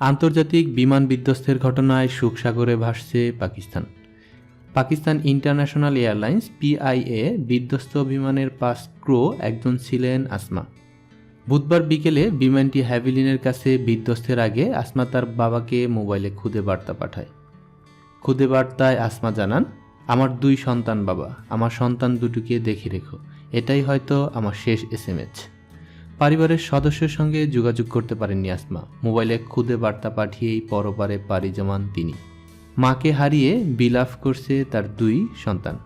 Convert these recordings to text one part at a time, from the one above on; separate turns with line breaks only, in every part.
আন্তর্জাতিক বিমান বিধ্বস্তের ঘটনায় সুখসাগরে ভাসছে Pakistan. Pakistan international airlines, PIA, বিধ্বস্ত বিমানের পাঁচ ক্রো একজন ছিলেন আসমা। বুধবার বিকেলে বিমানটি হ্যাভিলিনের কাছে বিধ্বস্তের আগে আসমা তার বাবাকে মোবাইলে খুদে বার্তা পাঠায়। খুদে বার্তায় আসমা জানান, আমার দুই সন্তান বাবা, আমার সন্তান দুটোকে দেখে রেখো। এটাই হয়তো আমার শেষ এস এম এস পরিবারের সদস্যের সঙ্গে যোগাযোগ করতে পারেননি আসমা। মোবাইলে খুদে বার্তা পাঠিয়েই পরপারে পাড়ি জমান তিনি। মাকে হারিয়ে বিলাপ করছে তার দুই সন্তান।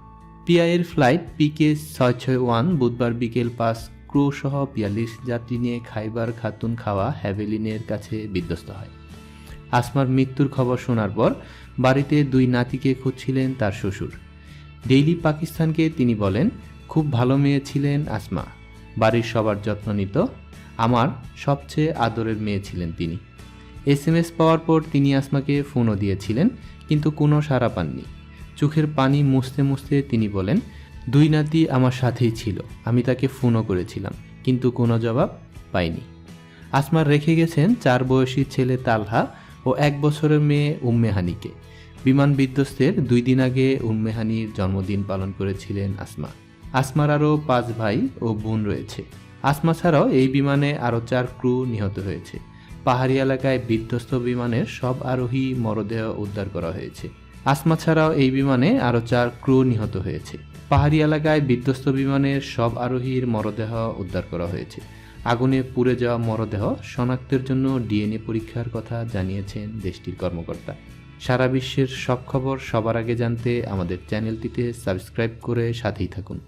পিআইয়ের ফ্লাইট পিকে ছয় ছয় ওয়ান বুধবার বিকেল পাঁচ ক্রু সহ বিয়াল্লিশ যাত্রী নিয়ে খাইবার খাতুন খাওয়া হ্যাভেলিনের কাছে বিধ্বস্ত হয়। আসমার মৃত্যুর খবর শোনার পর বাড়িতে দুই নাতিকে খুঁজছিলেন তার শ্বশুর। ডেইলি পাকিস্তানকে তিনি বলেন, খুব ভালো মেয়ে ছিলেন আসমা। বাড়ির সবার যত্ন নিত। আমার সবচেয়ে আদরের মেয়ে ছিলেন তিনি। এস এম এস পাওয়ার পর তিনি আসমাকে ফোনও দিয়েছিলেন, কিন্তু কোনো সাড়া পাননি। চোখের পানি মুছতে মুছতে তিনি বলেন, দুই নাতি আমার সাথেই ছিল, আমি তাকে ফোনও করেছিলাম, কিন্তু কোনো জবাব পাইনি। আসমার রেখে গেছেন চার বয়সী ছেলে তালহা ও এক বছরের মেয়ে উম্মেহানিকে। বিমান বিধ্বস্তের দুই দিন আগে উম্মেহানির জন্মদিন পালন করেছিলেন আসমা। আসমার আরও পাঁচ ভাই ও বোন রয়েছে। আসমা ছাড়াও এই বিমানে আরও চার ক্রু নিহত হয়েছে। পাহাড়ি এলাকায় বিধ্বস্ত বিমানের সব আরোহী মরদেহ উদ্ধার করা হয়েছে। আসমা ছাড়াও এই বিমানে আরও চার ক্রু নিহত হয়েছে। পাহাড়ি এলাকায় বিধ্বস্ত বিমানের সব আরোহীর মরদেহ উদ্ধার করা হয়েছে। আগুনে পুড়ে যাওয়া মরদেহ শনাক্তের জন্য ডিএনএ পরীক্ষার কথা জানিয়েছেন দেশটির কর্মকর্তা। সারা বিশ্বের সব খবর সবার আগে জানতে আমাদের চ্যানেলটিতে সাবস্ক্রাইব করে সাথেই থাকুন।